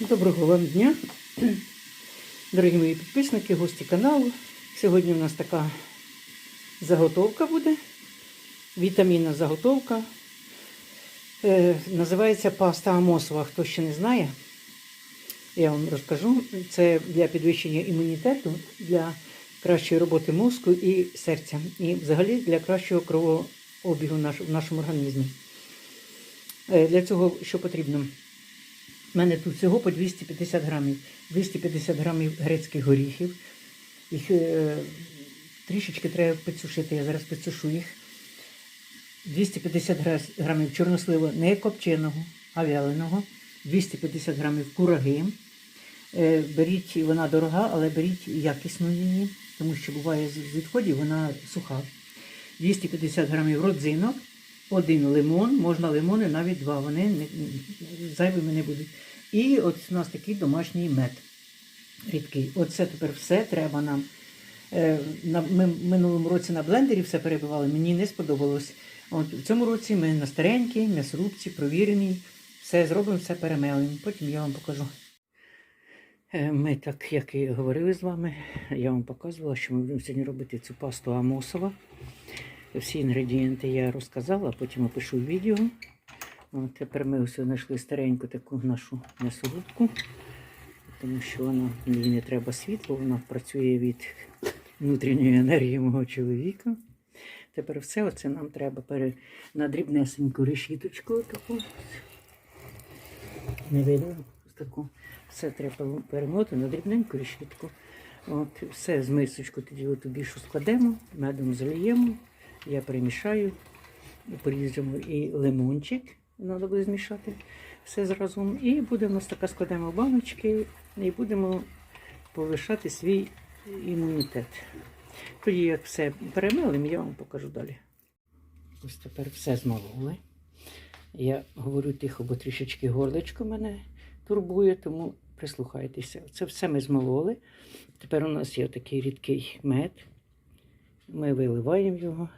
Доброго вам дня, дорогі мої підписники, гості каналу. Сьогодні у нас така заготовка буде. Вітамінна заготовка. Е, називається паста Амосова. Хто ще не знає, я вам розкажу. Це для підвищення імунітету, для кращої роботи мозку і серця. І взагалі для кращого кровообігу в нашому організмі. Е, для цього що потрібно? У мене тут всього по 250 грамів. 250 грамів грецьких горіхів. Їх е, трішечки треба підсушити, я зараз підсушу їх. 250 гра- грамів чорносливу не копченого, а вяленого. 250 грамів кураги. Е, беріть, вона дорога, але беріть якісну її, тому що буває з відходів вона суха. 250 грамів родзинок, один лимон, можна лимони навіть два, вони не, зайвими не будуть. І от у нас такий домашній мед рідкий. Оце тепер все треба нам. Е, ми в минулому році на блендері все перебивали, мені не сподобалось. От в цьому році ми на старенькій, м'ясорубці, провіреній, все зробимо, все перемелимо. Потім я вам покажу. Е, Ми, так як і говорили з вами, я вам показувала, що ми будемо сьогодні робити цю пасту Амосова. Всі інгредієнти я розказала, потім опишу відео. От тепер ми ось знайшли стареньку таку нашу м'ясорубку, тому що вона їй не треба світло, вона працює від внутрішньої енергії мого чоловіка. Тепер все оце нам треба пере... на дрібнесеньку решіточку таку. Не видно таку. Все треба перемотати на дрібненьку решітку. От, все з мисочку тоді от більшу складемо, медом заліємо, я перемішаю, поріжемо і лимончик, треба буде змішати все зразом. І буде у нас така складемо баночки і будемо повишати свій імунітет. Тоді, як все перемелимо, я вам покажу далі. Ось тепер все змололи. Я говорю тихо, бо трішечки горлечко мене турбує, тому прислухайтеся. Це все ми змололи. Тепер у нас є такий рідкий мед. Ми виливаємо його.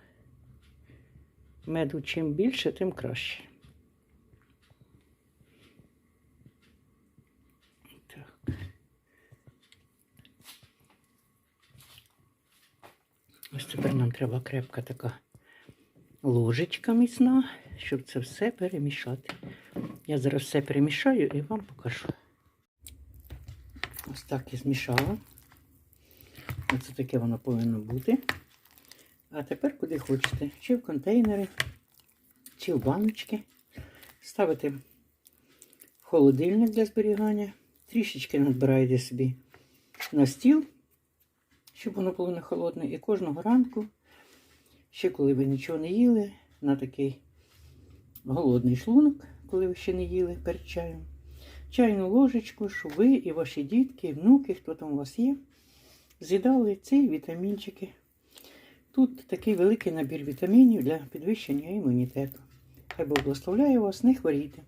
Меду чим більше, тим краще. Так. Ось тепер нам треба крепка така ложечка міцна, щоб це все перемішати. Я зараз все перемішаю і вам покажу. Ось так я змішала. Оце таке воно повинно бути. А тепер куди хочете. Чи в контейнери, чи в баночки. Ставите в холодильник для зберігання. Трішечки надбираєте собі на стіл, щоб воно було не холодне. І кожного ранку, ще коли ви нічого не їли, на такий голодний шлунок, коли ви ще не їли перед чаєм. Чайну ложечку, щоб ви і ваші дітки, і внуки, хто там у вас є, з'їдали ці вітамінчики. Тут такий великий набір вітамінів для підвищення імунітету. Хай Бог благословляє вас, не хворійте.